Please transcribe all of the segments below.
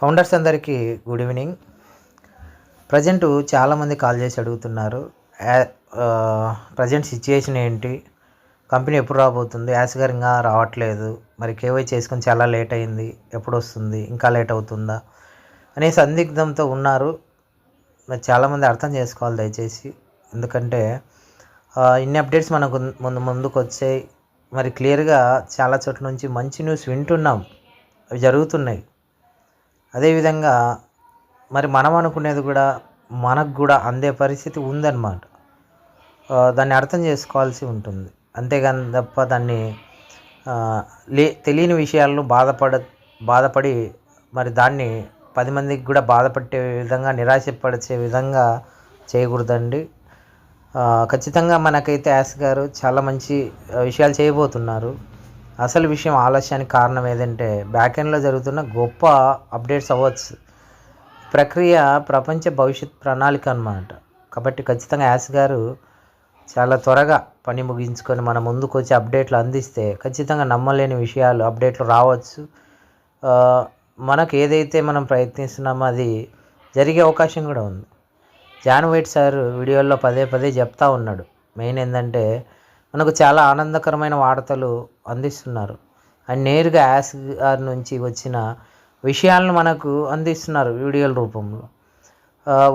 Founders అందరికీ good evening. Present చాలామంది call చేసి అడుగుతున్నారు ప్రజెంట్ సిచ్యుయేషన్ ఏంటి కంపెనీ ఎప్పుడు రాబోతుంది యాసగరంగా ఇంకా రావట్లేదు మరి కేవై చేసుకొని చాలా లేట్ అయింది ఎప్పుడు వస్తుంది ఇంకా లేట్ అవుతుందా అనే సందిగ్ధంతో ఉన్నారు. మరి చాలామంది అర్థం చేసుకోవాలి దయచేసి ఎందుకంటే ఇన్ని అప్డేట్స్ మనకు ముందు ముందుకు వచ్చాయి మరి క్లియర్గా చాలా చోట్ల నుంచి మంచి న్యూస్ వింటున్నాం. అవి జరుగుతున్నాయి. అదేవిధంగా మరి మనం అనుకునేది కూడా మనకు కూడా అందే పరిస్థితి ఉందన్నమాట. దాన్ని అర్థం చేసుకోవాల్సి ఉంటుంది. అంతేగాని తప్ప దాన్ని లే తెలియని విషయాలను బాధపడ బాధపడి మరి దాన్ని పది మందికి కూడా బాధపట్టే విధంగా నిరాశపరిచే విధంగా చేయకూడదండి. ఖచ్చితంగా మనకైతే యాస్ గారు చాలా మంచి విషయాలు చేయబోతున్నారు. అసలు విషయం ఆలస్యానికి కారణం ఏదంటే బ్యాకెండ్లో జరుగుతున్న గొప్ప అప్డేట్స్ అవ్వచ్చు ప్రక్రియ ప్రపంచ భవిష్యత్ ప్రణాళిక అనమాట కాబట్టి ఖచ్చితంగా యాస్ గారు చాలా త్వరగా పని ముగించుకొని మన ముందుకు వచ్చి అప్డేట్లు అందిస్తే ఖచ్చితంగా నమ్మలేని విషయాలు అప్డేట్లు రావచ్చు. మనకు ఏదైతే మనం ప్రయత్నిస్తున్నామో అది జరిగే అవకాశం కూడా ఉంది. జాన్ వైట్ సార్ వీడియోల్లో పదే పదే చెప్తా ఉన్నాడు. మెయిన్ ఏంటంటే మనకు చాలా ఆనందకరమైన వార్తలు అందిస్తున్నారు. అండ్ నేరుగా యాస్ గారి నుంచి వచ్చిన విషయాలను మనకు అందిస్తున్నారు వీడియోల రూపంలో.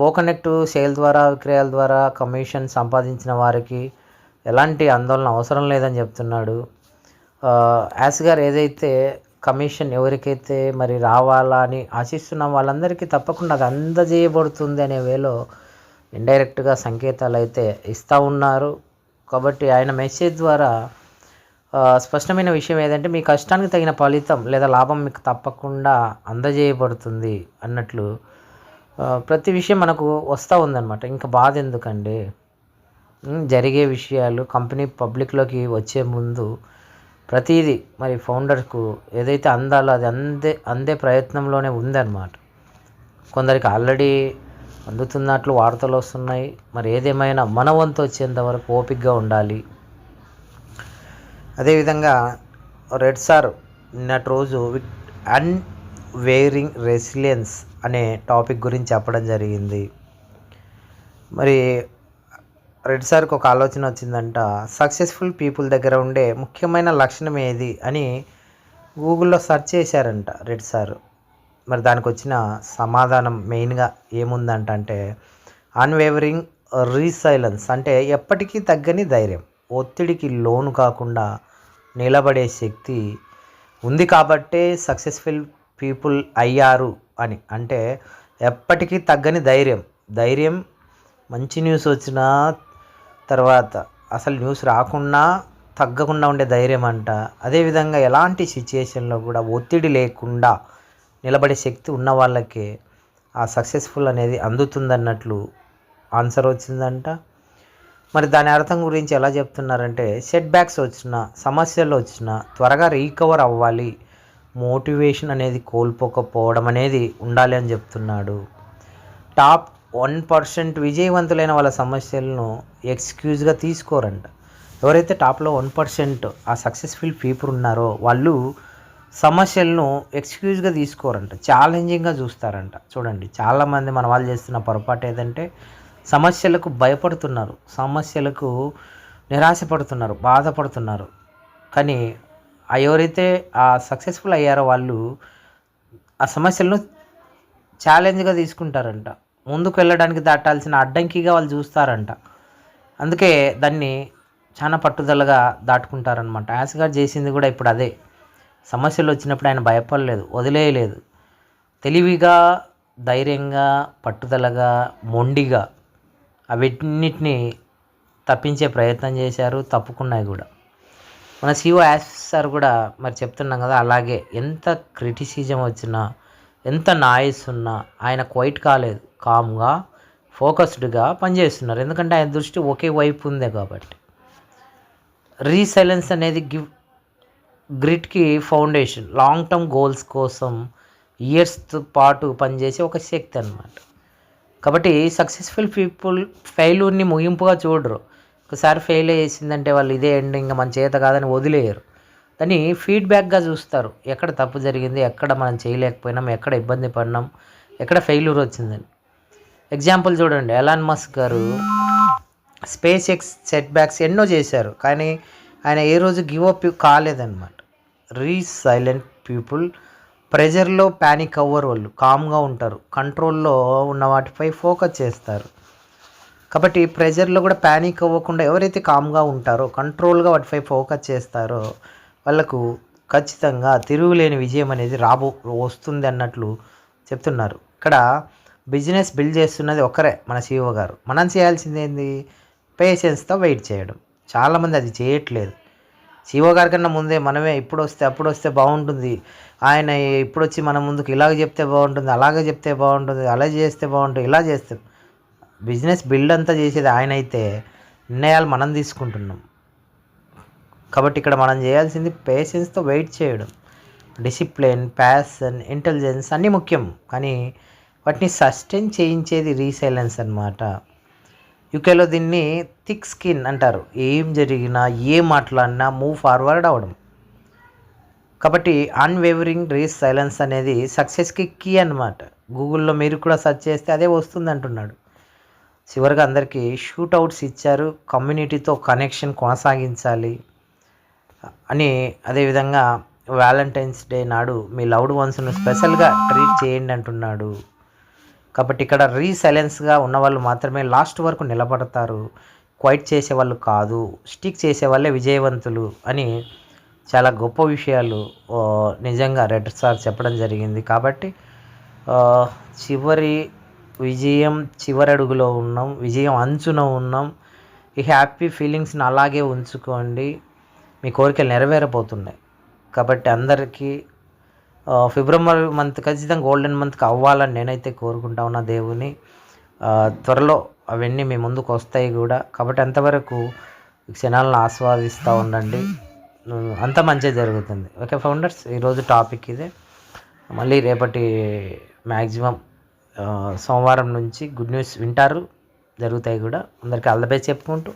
ఓకనెక్ట్ సేల్ ద్వారా విక్రయాల ద్వారా కమిషన్ సంపాదించిన వారికి ఎలాంటి ఆందోళన అవసరం లేదని చెప్తున్నాడు. యాస్ గారు ఏదైతే కమిషన్ ఎవరికైతే మరి రావాలా అని ఆశిస్తున్న వాళ్ళందరికీ తప్పకుండా అది అందజేయబడుతుంది అనే వేలో ఇండైరెక్ట్గా సంకేతాలు అయితే ఇస్తూ ఉన్నారు. కాబట్టి ఆయన మెసేజ్ ద్వారా స్పష్టమైన విషయం ఏదంటే మీ కష్టానికి తగిన ఫలితం లేదా లాభం మీకు తప్పకుండా అందజేయబడుతుంది అన్నట్లు ప్రతి విషయం మనకు వస్తూ ఉందన్నమాట. ఇంకా బాధ ఎందుకండి జరిగే విషయాలు కంపెనీ పబ్లిక్లోకి వచ్చే ముందు ప్రతిదీ మరి ఫౌండర్కు ఏదైతే అందాలో అది అందే అందే ప్రయత్నంలోనే ఉందన్నమాట. కొందరికి ఆల్రెడీ అందుతున్నట్లు వార్తలు వస్తున్నాయి. మరి ఏదేమైనా మన వంతు వచ్చేంత వరకు ఓపికగా ఉండాలి. అదేవిధంగా రెడ్ సార్ నిన్నటి రోజు విత్ అన్ వేరింగ్ రెసిలియన్స్ అనే టాపిక్ గురించి చెప్పడం జరిగింది. మరి రెడ్ సార్కి ఒక ఆలోచన వచ్చిందంట. సక్సెస్ఫుల్ పీపుల్ దగ్గర ఉండే ముఖ్యమైన లక్షణం ఏది అని గూగుల్లో సెర్చ్ చేశారంట రెడ్ సార్. మరి దానికి వచ్చిన సమాధానం మెయిన్గా ఏముందంటే అంటే అన్వేవరింగ్ రీసైలెన్స్ అంటే ఎప్పటికీ తగ్గని ధైర్యం. ఒత్తిడికి లోను కాకుండా నిలబడే శక్తి ఉంది కాబట్టే సక్సెస్ఫుల్ పీపుల్ అయ్యారు అని. అంటే ఎప్పటికీ తగ్గని ధైర్యం. ధైర్యం మంచి న్యూస్ వచ్చినా తర్వాత అసలు న్యూస్ రాకుండా తగ్గకుండా ఉండే ధైర్యం అంట అదేవిధంగా ఎలాంటి సిచ్యుయేషన్లో కూడా ఒత్తిడి లేకుండా నిలబడే శక్తి ఉన్న వాళ్ళకే ఆ సక్సెస్ఫుల్ అనేది అందుతుందన్నట్లు ఆన్సర్ వచ్చిందంట. మరి దాని అర్థం గురించి ఎలా చెప్తున్నారంటే సెట్ బ్యాక్స్ వచ్చిన సమస్యలు వచ్చినా త్వరగా రీకవర్ అవ్వాలి. మోటివేషన్ అనేది కోల్పోకపోవడం అనేది ఉండాలి అని చెప్తున్నాడు. టాప్ వన్ పర్సెంట్ విజయవంతులైన వాళ్ళ సమస్యలను ఎక్స్క్యూజ్గా తీసుకోరంట. ఎవరైతే టాప్లో వన్ పర్సెంట్ ఆ సక్సెస్ఫుల్ పీపుల్ ఉన్నారో వాళ్ళు సమస్యలను ఎక్స్క్యూజ్గా తీసుకోరంట. ఛాలెంజింగ్గా చూస్తారంట. చూడండి చాలామంది మన వాళ్ళు చేస్తున్న పొరపాటు ఏదంటే సమస్యలకు భయపడుతున్నారు. సమస్యలకు నిరాశపడుతున్నారు బాధపడుతున్నారు. కానీ ఆ ఎవరైతే ఆ సక్సెస్ఫుల్ అయ్యారో వాళ్ళు ఆ సమస్యలను ఛాలెంజ్గా తీసుకుంటారంట. ముందుకు వెళ్ళడానికి దాటాల్సిన అడ్డంకిగా వాళ్ళు చూస్తారంట. అందుకే దాన్ని చాలా పట్టుదలగా దాటుకుంటారనమాట యాస్ గారు చేసింది కూడా ఇప్పుడు అదే. సమస్యలు వచ్చినప్పుడు ఆయన భయపడలేదు వదిలేయలేదు. తెలివిగా ధైర్యంగా పట్టుదలగా మొండిగా అవన్నిటిని తప్పించే ప్రయత్నం చేశారు తప్పుకున్నాయి కూడా. మన సిఓ యాస్ సార్ కూడా మరి చెప్తున్నాం కదా అలాగే ఎంత క్రిటిసిజం వచ్చినా ఎంత నాయిస్ ఉన్నా ఆయన క్వైట్ కాలేదు కామ్గా ఫోకస్డ్గా పనిచేస్తున్నారు. ఎందుకంటే ఆయన దృష్టి ఒకే వైపు ఉందే కాబట్టి. రీసైలెన్స్ అనేది గివ్ గ్రిట్కి ఫౌండేషన్ లాంగ్ టర్మ్ గోల్స్ కోసం ఇయర్స్ పాటు పనిచేసే ఒక శక్తి అనమాట కాబట్టి సక్సెస్ఫుల్ పీపుల్ ఫెయిల్యూర్ని ముగింపుగా చూడరు. ఒకసారి ఫెయిల్ చేసిందంటే వాళ్ళు ఇదే ఎండ్ ఇంకా మన చేత కాదని వదిలేయరు. దాన్ని ఫీడ్బ్యాక్గా చూస్తారు. ఎక్కడ తప్పు జరిగింది ఎక్కడ మనం చేయలేకపోయినాం ఎక్కడ ఇబ్బంది పడినాం ఎక్కడ ఫెయిల్యూర్ వచ్చిందని. ఎగ్జాంపుల్ చూడండి. ఎలాన్ మస్క్ గారు స్పేస్ ఎక్స్ సెట్ బ్యాక్స్ ఎన్నో చేశారు. కానీ ఆయన ఏ రోజు give up కాలేదన్నమాట. Resilient people. ప్రెజర్లో panic అవ్వరు వాళ్ళు. కామ్గా ఉంటారు. కంట్రోల్లో ఉన్న వాటిపై ఫోకస్ చేస్తారు. కాబట్టి ప్రెజర్లో కూడా ప్యానిక్ అవ్వకుండా ఎవరైతే కామ్గా ఉంటారో కంట్రోల్గా వాటిపై ఫోకస్ చేస్తారో వాళ్ళకు ఖచ్చితంగా తిరుగులేని విజయం అనేది రాబో వస్తుంది అన్నట్లు చెప్తున్నారు. ఇక్కడ బిజినెస్ బిల్డ్ చేస్తున్నది ఒకరే మన సీఓ గారు. మనం చేయాల్సింది ఏంది? పేషెన్స్తో వెయిట్ చేయడం. చాలామంది అది చేయట్లేదు. సీఓ గారి కన్నా ముందే మనమే ఇప్పుడు వస్తే అప్పుడు వస్తే బాగుంటుంది ఆయన ఇప్పుడు వచ్చి మన ముందుకు ఇలాగ చెప్తే బాగుంటుంది అలాగే చెప్తే బాగుంటుంది అలా చేస్తే బాగుంటుంది ఇలా చేస్తే. బిజినెస్ బిల్డ్ అంతా చేసేది ఆయన అయితే నిర్ణయాలు మనం తీసుకుంటున్నాం. కాబట్టి ఇక్కడ మనం చేయాల్సింది పేషెన్స్తో వెయిట్ చేయడం. డిసిప్లిన్ ప్యాషన్ ఇంటెలిజెన్స్ అన్నీ ముఖ్యం. కానీ వాటిని సస్టైన్ చేయించేది రీసైలెన్స్ అనమాట యూకేలో దీన్ని థిక్ స్కిన్ అంటారు. ఏం జరిగినా ఏం మాట్లాడినా మూవ్ ఫార్వర్డ్ అవ్వడం. కాబట్టి అన్వేవరింగ్ రీస్ సైలెన్స్ అనేది సక్సెస్కి కీ అనమాట గూగుల్లో మీరు కూడా సెర్చ్ చేస్తే అదే వస్తుంది అంటున్నాడు. చివరిగా అందరికీ షూట్అవుట్స్ ఇచ్చారు. కమ్యూనిటీతో కనెక్షన్ కొనసాగించాలి అని అదేవిధంగా వ్యాలంటైన్స్ డే నాడు మీ లవ్డ్ వన్స్ను స్పెషల్గా ట్రీట్ చేయండి అంటున్నాడు. కాబట్టి ఇక్కడ రీసైలెన్స్గా ఉన్న వాళ్ళు మాత్రమే లాస్ట్ వరకు నిలబడతారు. క్వైట్ చేసే వాళ్ళు కాదు. స్టిక్ చేసే వాళ్ళే విజయవంతులు అని చాలా గొప్ప విషయాలు నిజంగా రెడ్ సార్ చెప్పడం జరిగింది. కాబట్టి చివరి విజయం చివరి అడుగులో ఉన్నాం. విజయం అంచున ఉన్నాం. ఈ హ్యాపీ ఫీలింగ్స్ని అలాగే ఉంచుకోండి. మీ కోరికలు నెరవేరబోతున్నాయి. కాబట్టి అందరికీ ఫిబ్రవరి మంత్ ఖచ్చితంగా గోల్డెన్ మంత్కి అవ్వాలని నేనైతే కోరుకుంటా ఉన్నా దేవుని. త్వరలో అవన్నీ మీ ముందుకు వస్తాయి కూడా. కాబట్టి అంతవరకు క్షణాలను ఆస్వాదిస్తూ ఉండండి. అంత మంచిగా జరుగుతుంది. ఓకే ఫౌండర్స్ ఈరోజు టాపిక్ ఇదే. మళ్ళీ రేపటి మ్యాక్సిమం సోమవారం నుంచి గుడ్ న్యూస్ వింటారు జరుగుతాయి కూడా. అందరికీ ఆల్ చెప్పుకుంటూ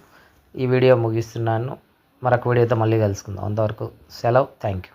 ఈ వీడియో ముగిస్తున్నాను. మరొక వీడియోతో మళ్ళీ కలుసుకుందాం. అంతవరకు సెలవు. Thank you.